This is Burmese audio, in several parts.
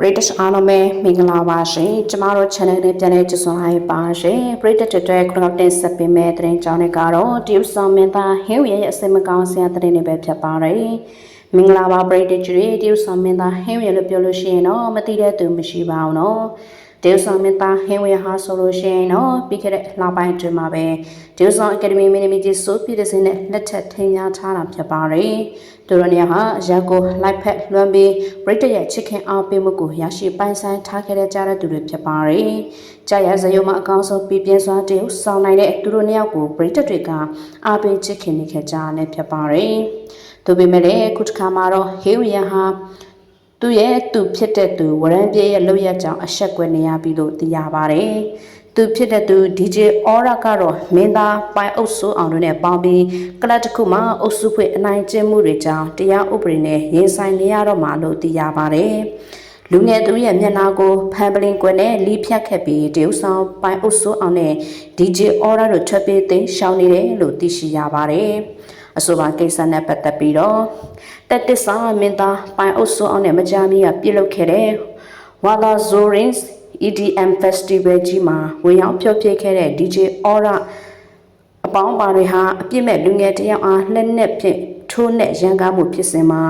British အားလုံးပဲမင်္ဂလာပါရှင်ကျမတို့ channel နဲ့ပြန်လည်ကြိုဆိုလိုက်ပါရှင် British တဲ့ခရောက်တင်ဆက်ပေးမယ့်တဲ့ကြောင်းတွေကတော့တရုတ်ဆောင်မင်းသားဟင်းဝရဲ့အစင်မကောင်းဆရာတဲ့တွေပဲဖြစ်ပါတယ်မင်္ဂလာပါ British တွေတရုတ်ဆောင်မင်းသားဟင်းဝလို့ပြောလို့ရှိရင်တော့မသိတဲ့သူမရှိပါဘူးနော် တရုတ်ဆောင်မင်းသားဟင်းဝဟာဆိုလို့ရှိရင်တော့ပြီးခဲ့တဲ့လပိုင်းအတွင်းမှာပဲတရုတ်ဆောင်အကယ်ဒမီမီနီမီဂျီဆိုပြည်တဲ့စင်းနဲ့လက်ထက်ထိန်းများထားတာဖြစ်ပါတယ်သူတို့နေရာဟာရက်ကိုလိုက်ဖက်လွှမ်းပြီးပရိသတ်ရဲ့ချစ်ခင်အားပေးမှုကိုရရှိပိုင်ဆိုင်ထားခဲ့တဲ့ကြားတဲ့သူတွေဖြစ်ပါတယ်။ကြာရဇယုံမှာအကောင်းဆုံးပြပြင်းစွာတရုပ်ဆောင်နိုင်တဲ့သူတို့နှစ်ယောက်ကိုပရိသတ်တွေကအားပေးချစ်ခင်နေခဲ့ကြတယ်ဖြစ်ပါတယ်။ဒါပေမဲ့လည်းခုတစ်ခါမှာတော့ဟေးဝီယာဟာ သူ့ရဲ့သူဖြစ်တဲ့သူဝရန်ပြေရဲ့လောက်ရကြောင်အဆက်ကွယ်နေရပြီလို့သိရပါတယ်။သူဖြစ်တဲ့သူ DJ Aura ကတော့မင်းသားပိုင်အုပ်စုအောင်တို့နဲ့ပေါင်းပြီးကလပ်တစ်ခုမှာအုပ်စုဖွဲ့အနိုင်ကျင့်မှုတွေကြောင့်တရားဥပဒေနဲ့ရင်ဆိုင်နေရတော့မှလို့သိရပါတယ်။ လူငယ်သူရဲ့မျက်နှာကိုဖန်ပလင်ကွယ်နဲ့လီးဖြတ်ခဲ့ပြီးတရုတ်ဆောင်ပိုင်အုပ်စုအောင်နဲ့ DJ Aura တို့ထွက်ပြေးသိမ်းရှောင်နေတယ်လို့သိရှိရပါတယ်။အဆိုပါကိစ္စနဲ့ပတ်သက်ပြီးတော့တက်တစ္ဆာမင်းသားပိုင်အုပ်စုအောင်နဲ့မကြာမီကပြုလုပ်ခဲ့တဲ့ Wala Zorins EDM Festival ကြီးမှာဝင်ရောက်ဖျော်ဖြေခဲ့တဲ့ DJ Aura အပေါင်းပါတွေဟာအပြစ်မဲ့လူငယ်တယောက်အားလက်နက်ဖြင့်ထိုးနဲ့ရန်ကားမှုဖြစ်စဉ်မှာ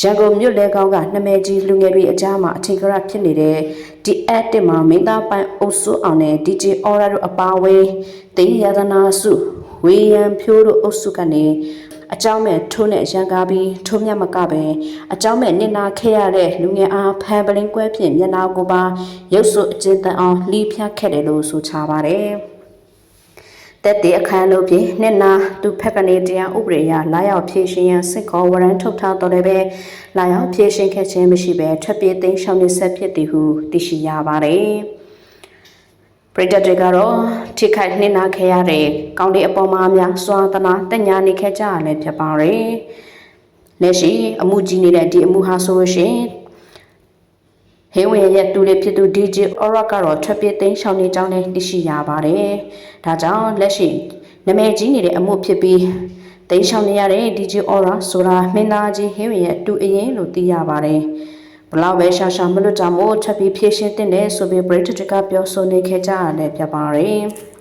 ရန်ကုန်မြို့လေကောင်းကနှမဲကြီးလူငယ်တွေအကြားမှာအထင်ကရဖြစ်နေတဲ့ဒီ active မှာမင်းသားပိုင်အုပ်စုအောင်နဲ့ DJ Aura တို့အပါအဝင်တင်းရတနာစုဝေယံဖြိုးတို့အုပ်စုကနေအကြောင်းမဲ့ထိုးနဲ့ရန်ကားပြီးထိုးမြတ်မကပဲအကြောင်းမဲ့နင်နာခဲ့ရတဲ့လူငယ်အားဖန်ပလင်းကွဲဖြင့်မျက်နှာကိုပါရုပ်စုအကျဉ်းတန်အောင်လှီးဖြတ်ခဲ့တယ်လို့ဆိုချပါတယ် တက်တဲ့အခမ်းလို့ဖြင့်နှစ်နာသူဖက်ကနေတရားဥပဒေအရလာရောက်ဖြည့်ရှင်ရန်စစ်ခေါ်ဝရန်ထုတ်ထားတော်လည်းပဲလာရောက်ဖြည့်ရှင်ခဲ့ခြင်းမရှိဘဲထွက်ပြေးသိမ်းရှောင်နေဆက်ဖြစ်သည်ဟုသိရှိရပါတယ်ပရိသတ်တွေကတော့ထိခိုက်နှိမ့်နာခဲ့ရတဲ့ကောင်းတဲ့အပေါ်မှာများစွာသနာတက်ညာနေခဲ့ကြရလည်းဖြစ်ပါတယ်။လက်ရှိအမှုကြီးနေတဲ့ဒီအမှုဟာဆိုလို့ရှိရင် ဟေးဝင်ရဲ့တူလေးဖြစ်သူ DJ Aura ကတော့ထွက်ပြေးသိမ်းရှောင်နေကြောင်းလည်းသိရှိရပါတယ်။ဒါကြောင့်လက်ရှိနာမည်ကြီးနေတဲ့အမှုဖြစ်ပြီးသိမ်းရှောင်နေရတဲ့ DJ Aura ဆိုတာမင်းသားကြီးဟေးဝင်ရဲ့တူအရင်လို့သိရပါတယ်။ဘလောက်ပဲရှာရှာမလွတ်တာမို့ထပ်ပြီးဖြည့်ရှင်းတဲ့ဆိုပြီး British ကပြောဆိုနေခဲ့ကြရတယ်ပြပါတယ်။